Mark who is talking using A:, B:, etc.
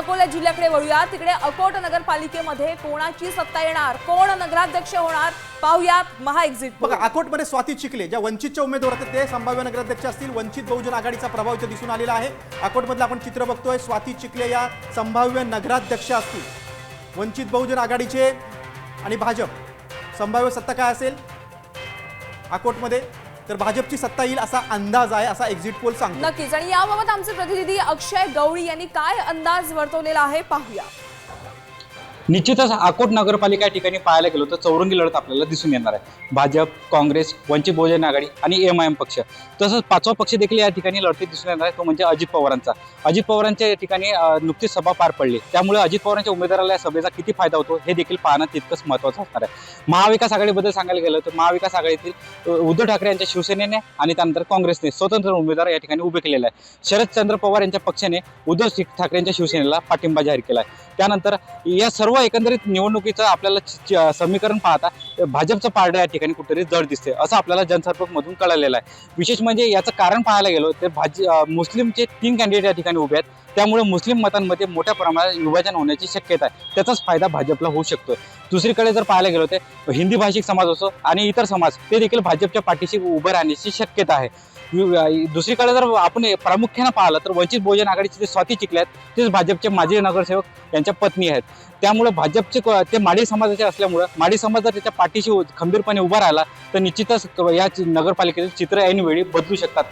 A: अकोला जिल्ह्याकडे वळूया. तिकडे अकोट नगरपालिकेमध्ये कोणाची सत्ता येणार? कोण नगराध्यक्ष होणार? पाहुयात महा एक्झिट
B: बघा अकोटमध्ये स्वाती चिखले ज्या वंचितच्या उमेदवार आहेत ते संभाव्य नगराध्यक्ष असतील. वंचित बहुजन आघाडीचा प्रभाव इथे दिसून आलेला आहे. अकोटमधलं आपण चित्र बघतोय. स्वाती चिखले या संभाव्य नगराध्यक्ष असतील. वंचित बहुजन आघाडीचे आणि भाजप. संभाव्य सत्ता काय असेल? अकोटमध्ये तर भाजपची सत्ता येईल असा अंदाज आहे असा एक्झिट पोल सांगतो
A: नक्कीच. आणि याबाबत आमचे प्रतिनिधी अक्षय गवळी यांनी काय अंदाज वर्तवलेला आहे पाहूया.
C: निश्चितच अकोट नगरपालिका या ठिकाणी पाहायला गेलो तर चौरंगी लढत आपल्याला दिसून येणार आहे. भाजप काँग्रेस वंचित बहुजन आघाडी आणि एम आय एम पक्ष. तसंच पाचवा पक्ष देखील या ठिकाणी लढतीत दिसून येणार आहे तो म्हणजे अजित पवारांचा. अजित पवारांच्या या ठिकाणी नुकतीच सभा पार पडली. त्यामुळे अजित पवारांच्या उमेदवाराला या सभेचा किती फायदा होतो हे देखील पाहणं तितकंच महत्त्वाचं असणार आहे. महाविकास आघाडीबद्दल सांगायला गेलं तर महाविकास आघाडीतील उद्धव ठाकरे यांच्या शिवसेनेने आणि त्यानंतर काँग्रेसने स्वतंत्र उमेदवार या ठिकाणी उभे केलेला आहे शरदचंद्र पवार यांच्या पक्षाने उद्धव ठाकरे यांच्या शिवसेनेला पाठिंबा जाहीर केला आहे त्यानंतर या सर्व एकंदरीत निवडणुकीचं आपल्याला च- समीकरण पाहता भाजपचं पारडं या ठिकाणी कुठेतरी जड दिसते असं आपल्याला जनसंपर्कमधून कळलेलं आहे. विशेष म्हणजे याचं कारण पाहायला गेलो तर भाज मुस्लिमचे तीन कॅन्डिडेट या ठिकाणी उभे आहेत. त्यामुळे मुस्लिम मतांमध्ये मोठ्या प्रमाणात विभाजन होण्याची शक्यता आहे. त्याचाच फायदा भाजपला होऊ शकतो दुसरीकडे जर पाहायला गेलो तर हिंदी भाषिक समाज असो आणि इतर समाज ते देखील भाजपच्या पाठीशी उभं राहण्याची शक्यता आहे. दुसरीकडे जर आपण प्रामुख्यानं पाहिलं तर वंचित बहुजन आघाडीचे जे स्वाती चिखले आहेत तेच भाजपचे माजी नगरसेवक यांच्या पत्नी आहेत. त्यामुळे भाजपचे क- ते माडी समाजाचे असल्यामुळं माडी समाज जर त्याच्या पाठीशी उ- खंबीरपणे उभा राहिला तर निश्चितच या नगरपालिकेतील नगरपालिकेचे चित्र ऐनवेळी बदलू शकतात.